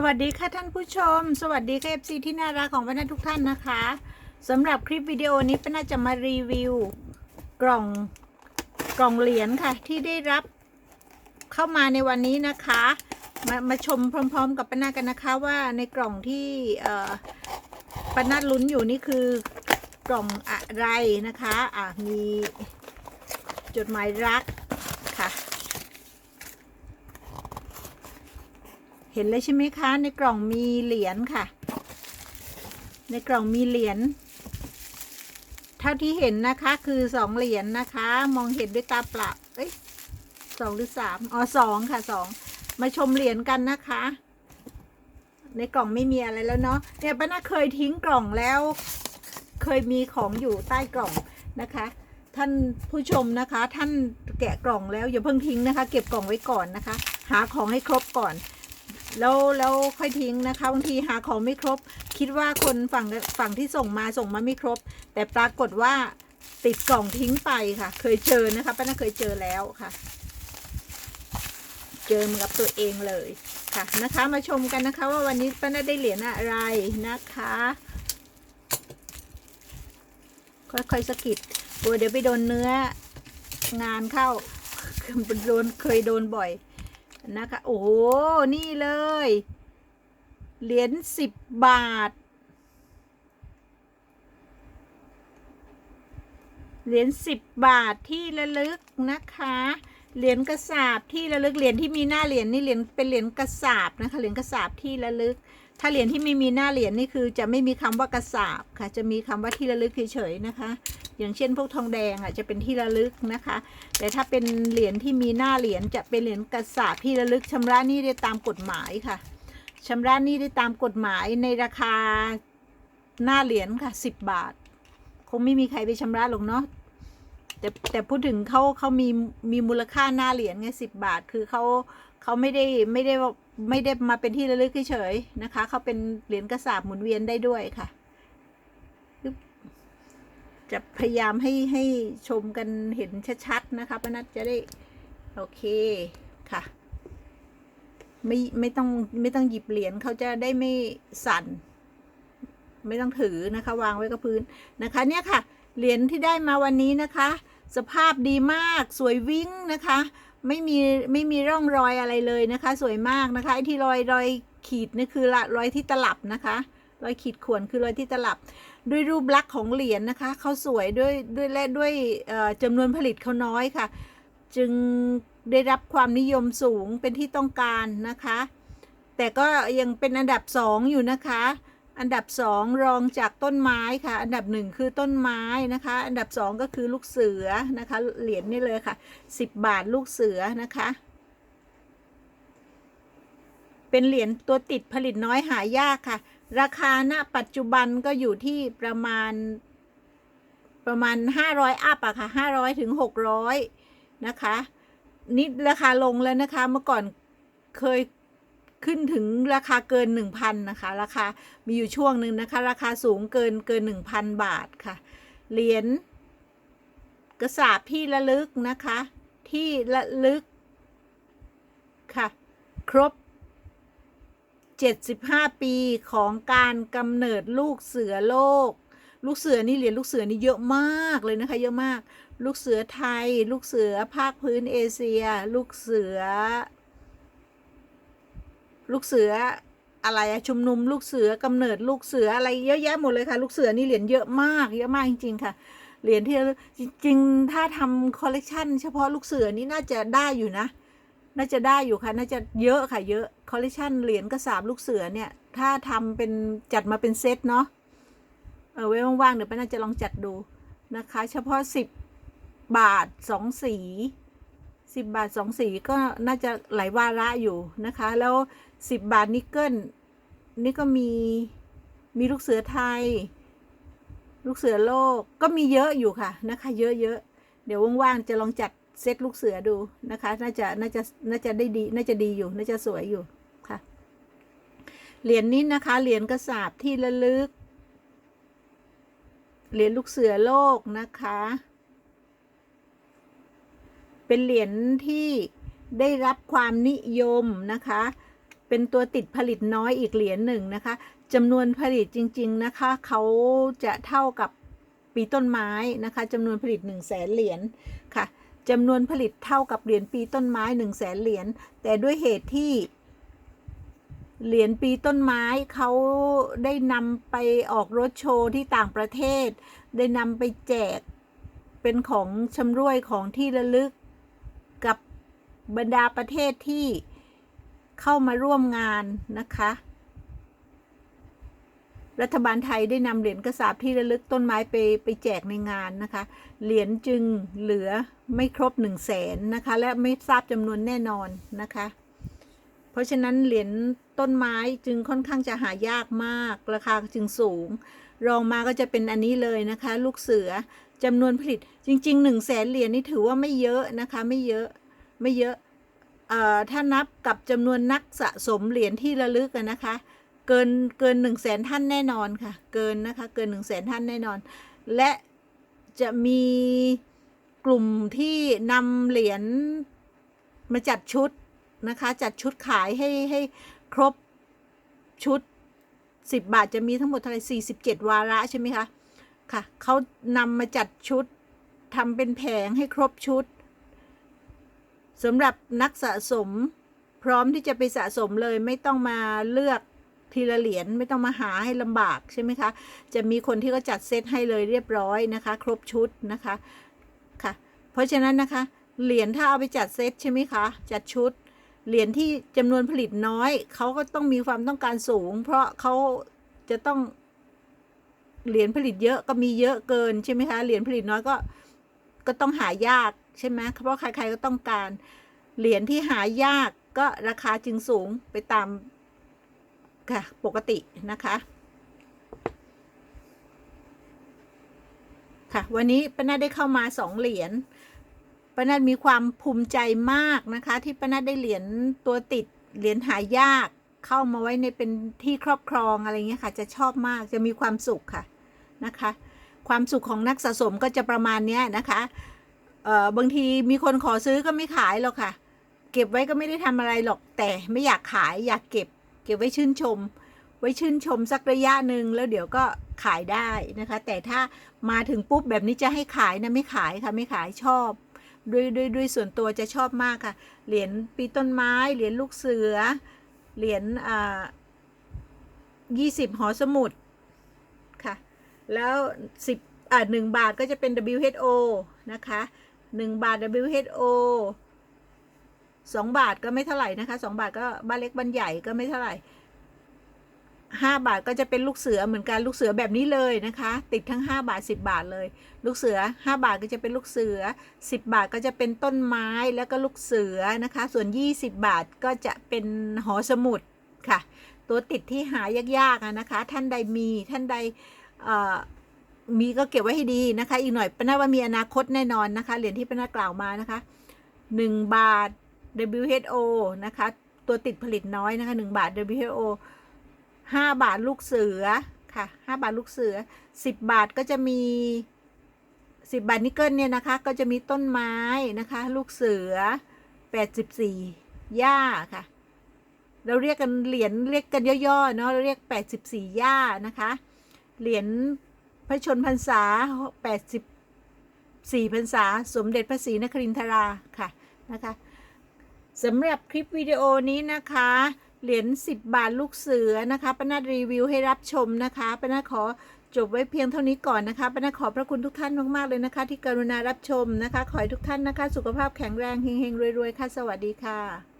สวัสดีค่ะท่านผู้ชม สวัสดีค่ะเอฟซีที่น่ารักของป้านาทุกท่านนะคะสำหรับคลิปวิดีโอนี้ป้านาจะมารีวิว กล่องกล่องเหรียญค่ะ ที่ได้รับเข้ามาในวันนี้นะคะ มามาชมพร้อม ๆ กับป้านากันนะคะว่าในกล่องที่เอ่อป้านาลุ้นอยู่นี่คือกล่องอะไรนะคะอะมีจดหมายรักค่ะ เห็นเลยใช่ไหมคะ ในกล่องมีเหรียญค่ะ ในกล่องมีเหรียญเท่าที่เห็นนะคะคือสองเหรียญนะคะ มองเห็นด้วยตาเปล่าเอ้ยสองหรือสามอ๋อสองค่ะสองมาชมเหรียญกันนะคะ ในกล่องไม่มีอะไรแล้วเนาะเนี่ยป้าน่าเคยทิ้งกล่องแล้ว เคยมีของอยู่ใต้กล่องนะคะ ท่านผู้ชมนะคะ ท่านแกะกล่องแล้วอย่าเพิ่งทิ้งนะคะ เก็บกล่องไว้ก่อนนะคะ หาของให้ครบก่อน แล้วแล้วค่อยทิ้งนะคะบางทีหาของไม่ครบ คิดว่าคนฝั่งฝั่งที่ส่งมาส่งมาไม่ครบ แต่ปรากฏว่าติดกล่องทิ้งไปค่ะ เคยเจอนะคะป้าน่าเคยเจอแล้วค่ะ เจอมากับตัวเองเลยค่ะนะคะ มาชมกันนะคะ ว่าวันนี้ป้าน่าได้เหรียญอะไรนะคะ ค่อยๆสะกิดกลัวเดี๋ยวไปโดนเนื้องานเข้าโดนเคยโดนบ่อย นะคะ โอ้โห นี่เลย เหรียญสิบบาท เหรียญสิบบาทที่ระลึกนะคะ เหรียญกระสาบที่ระลึกเหรียญที่มีหน้าเหรียญนี่เหรียญเป็นเหรียญกระสาบนะคะเหรียญกระสาบที่ระลึก ถ้าเหรียญที่ไม่มีหน้าเหรียญนี่คือจะไม่มีคำว่ากระสาบค่ะ จะมีคำว่าที่ระลึกเฉยๆนะคะ อย่างเช่นพวกทองแดงอะจะเป็นที่ระลึกนะคะ แต่ถ้าเป็นเหรียญที่มีหน้าเหรียญจะเป็นเหรียญกระสาบที่ระลึกชำระหนี้ได้ตามกฎหมายค่ะชำระหนี้ได้ตามกฎหมายในราคาหน้าเหรียญค่ะสิบบาท คงไม่มีใครไปชำระหรอกเนาะ แต่แต่พูดถึงเขาเขามีมีมูลค่าหน้าเหรียญไงสิบบาท คือเขาเขาไม่ได้ไม่ได้ไม่ได้มาเป็นที่ระลึกเฉยๆนะคะเขาเป็นเหรียญกระสาบหมุนเวียนได้ด้วยค่ะ จะพยายามให้ให้ชมกันเห็นชัดๆนะคะป้านัทจะได้ โอเคค่ะ ไม่ไม่ต้องไม่ต้องหยิบเหรียญเขาจะได้ไม่สั่น ไม่ต้องถือนะคะ วางไว้กับพื้นนะคะ เนี่ยค่ะเหรียญที่ได้มาวันนี้นะคะ สภาพดีมากสวยวิ่งนะคะ ไม่มีไม่มีร่องรอยอะไรเลยนะคะ สวยมากนะคะไอ้ที่รอยรอยขีดนี่คือละรอยที่ตลับนะคะ รอยขีดข่วนคือรอยที่ตลับ ด้วยรูปลักษณ์ของเหรียญนะคะเขาสวยด้วยด้วยและด้วยจำนวนผลิตเขาน้อยค่ะ จึงได้รับความนิยมสูงเป็นที่ต้องการนะคะ แต่ก็ยังเป็นอันดับสองอยู่นะคะ อันดับสองรองจากต้นไม้ค่ะ อันดับหนึ่งคือต้นไม้นะคะ อันดับสองก็คือลูกเสือนะคะ เหรียญนี่เลยค่ะสิบบาทลูกเสือนะคะ เป็นเหรียญตัวติดผลิตน้อยหายากค่ะ ราคาณปัจจุบันก็อยู่ที่ประมาณประมาณห้าร้อยอัพอะค่ะห้าร้อยถึงหกร้อยนะคะ นี่ราคาลงแล้วนะคะ เมื่อก่อนเคย ขึ้นถึงราคาเกินหนึ่งพันนะคะ ราคา มีอยู่ช่วงหนึ่งนะคะ ราคาสูงเกินเกินหนึ่งพันบาทค่ะ เหรียญกระสาบที่ระลึกนะคะ ที่ระลึกค่ะ ครบ 75 ปีของการกำเนิดลูกเสือโลก ลูกเสือนี่เหรียญลูกเสือนี่เยอะมากเลยนะคะ เยอะมาก ลูกเสือไทย ลูกเสือภาคพื้นเอเชีย ลูกเสือ ลูกเสืออะไรอะชุมนุมลูกเสือกำเนิดลูกเสืออะไรเยอะแยะหมดเลยค่ะ ลูกเสือนี่เหรียญเยอะมากเยอะมากจริง ๆ ค่ะเหรียญที่จริงๆถ้าทำคอลเลกชันเฉพาะลูกเสือนี่น่าจะได้อยู่นะ น่าจะได้อยู่ค่ะ น่าจะเยอะค่ะเยอะคอลเลคชันเหรียญกระสาบลูกเสือเนี่ย ถ้าทำเป็นจัดมาเป็นเซตเนาะเออไว้ว่างๆเดี๋ยวป้าน่าจะลองจัดดูนะคะ เฉพาะสิบบาทสองสี สิบบาทสองสีก็น่าจะหลายวาระอยู่นะคะ แล้วสิบบาทนิกเกิลนี่ก็มีมีลูกเสือไทย ลูกเสือโลกก็มีเยอะอยู่ค่ะนะคะ เยอะๆเดี๋ยวว่างๆจะลองจัดเซตลูกเสือดูนะคะ น่าจะน่าจะน่าจะได้ดี น่าจะดีอยู่ น่าจะสวยอยู่ค่ะ เหรียญนี้นะคะ เหรียญกระสาบที่ระลึก เหรียญลูกเสือโลกนะคะ เป็นเหรียญที่ได้รับความนิยมนะคะ เป็นตัวติดผลิตน้อยอีกเหรียญหนึ่งนะคะจำนวนผลิตจริง ๆ นะคะ เขาจะเท่ากับปีต้นไม้นะคะจำนวนผลิต1 0 0 0 0แสนเหรียญค่ะจำนวนผลิตเท่ากับเหรียญปีต้นไม้1 0 0 0 0แสนเหรียญแต่ด้วยเหตุที่เหรียญปีต้นไม้เขาได้นำไปออกรถโชว์ที่ต่างประเทศ ได้นำไปแจกเป็นของชำร่วยของที่ระลึก บรรดาประเทศที่เข้ามาร่วมงานนะคะ รัฐบาลไทยได้นำเหรียญกระสาบที่ระลึกต้นไม้ไปไปแจกในงานนะคะ เหรียญจึงเหลือไม่ครบหนึ่งแสนนะคะ และไม่ทราบจำนวนแน่นอนนะคะ เพราะฉะนั้นเหรียญต้นไม้จึงค่อนข้างจะหายากมาก ราคาจึงสูง รองมาก็จะเป็นอันนี้เลยนะคะ ลูกเสือจำนวนผลิตจริงๆหนึ่งแสนเหรียญนี่ถือว่าไม่เยอะนะคะไม่เยอะ ไม่เยอะเอ่อถ้านับกับจำนวนนักสะสมเหรียญที่ระลึกอะนะคะ เกินเกินหนึ่งแสนท่านแน่นอนค่ะ เกินนะคะเกินหนึ่งแสนท่านแน่นอน และจะมีกลุ่มที่นำเหรียญมาจัดชุดนะคะ จัดชุดขายให้ให้ครบชุด 10 บาทจะมีทั้งหมดเท่าไหร่47 วาระใช่ไหมคะ ค่ะเขานำมาจัดชุดทำเป็นแผงให้ครบชุด สำหรับนักสะสมพร้อมที่จะไปสะสมเลยไม่ต้องมาเลือกทีละเหรียญไม่ต้องมาหาให้ลำบากใช่ไหมคะ จะมีคนที่เขาจัดเซตให้เลยเรียบร้อยนะคะ ครบชุดนะคะค่ะ เพราะฉะนั้นนะคะ เหรียญถ้าเอาไปจัดเซตใช่ไหมคะจัดชุด เหรียญที่จำนวนผลิตน้อยเขาก็ต้องมีความต้องการสูง เพราะเขาจะต้องเหรียญผลิตเยอะก็มีเยอะเกินใช่ไหมคะเหรียญผลิตน้อยก็ก็ต้องหายาก ใช่ไหมเพราะใครๆก็ต้องการ เหรียญที่หายากก็ราคาจึงสูงไปตามค่ะปกตินะคะ ค่ะ วันนี้ป้านาได้เข้ามาสองเหรียญป้านามีความภูมิใจมากนะคะ ที่ป้านาได้เหรียญตัวติดเหรียญหายากเข้ามาไว้ในเป็นที่ครอบครองอะไรเงี้ยค่ะ จะชอบมากจะมีความสุขค่ะนะคะ ความสุขของนักสะสมก็จะประมาณเนี้ยนะคะ เออบางทีมีคนขอซื้อก็ไม่ขายหรอกค่ะ เก็บไว้ก็ไม่ได้ทำอะไรหรอก แต่ไม่อยากขายอยากเก็บ เก็บไว้ชื่นชม ไว้ชื่นชมสักระยะหนึ่งแล้วเดี๋ยวก็ขายได้นะคะ แต่ถ้ามาถึงปุ๊บแบบนี้จะให้ขายนะไม่ขายค่ะไม่ขายชอบด้วยด้วยด้วยส่วนตัวจะชอบมากค่ะ เหรียญปีต้นไม้ เหรียญลูกเสือ เหรียญอ่ายี่สิบหอสมุดค่ะ แล้วสิบอ่าหนึ่งบาทก็จะเป็น WHO นะคะ หนึ่งบาท WHO สองบาทก็ไม่เท่าไหร่นะคะสองบาทก็บ้านเล็กบ้านใหญ่ก็ไม่เท่าไหร่ห้าบาทก็จะเป็นลูกเสือเหมือนกันลูกเสือแบบนี้เลยนะคะ ติดทั้งห้าบาทสิบบาทเลย ลูกเสือห้าบาทก็จะเป็นลูกเสือสิบบาทก็จะเป็นต้นไม้แล้วก็ลูกเสือนะคะ ส่วนยี่สิบบาทก็จะเป็นหอสมุดค่ะ ตัวติดที่หายากๆนะคะ ท่านใดมีท่านใดเอ่อ มีก็เก็บไว้ให้ดีนะคะ อีกหน่อยป้านาว่ามีอนาคตแน่นอนนะคะ เหรียญที่ป้านากล่าวมานะคะหนึ่งบาท WHO นะคะ ตัวติดผลิตน้อยนะคะหนึ่งบาท WHO ห้าบาทลูกเสือค่ะห้าบาทลูกเสือสิบบาทก็จะมีสิบบาทนิกเกิลเนี่ยนะคะ ก็จะมีต้นไม้นะคะ ลูกเสือแปดสิบสี่หญ้าค่ะ เราเรียกกันเหรียญเรียกกันย่อๆเนาะเราเรียกแปดสิบสี่หญ้านะคะ เหรียญ พระชนพรรษาแปดสิบสี่พรรษา สมเด็จพระศรีนครินทราค่ะนะคะสำหรับคลิปวิดีโอนี้นะคะ เหรียญ10 บาทลูกเสือนะคะป้านาดรีวิวให้รับชมนะคะป้านาขอจบไว้เพียงเท่านี้ก่อนนะคะป้านาขอบพระคุณทุกท่านมากๆเลยนะคะ ที่กรุณารับชมนะคะ ขอให้ทุกท่านนะคะ สุขภาพแข็งแรงเฮงๆรวยๆค่ะ สวัสดีค่ะ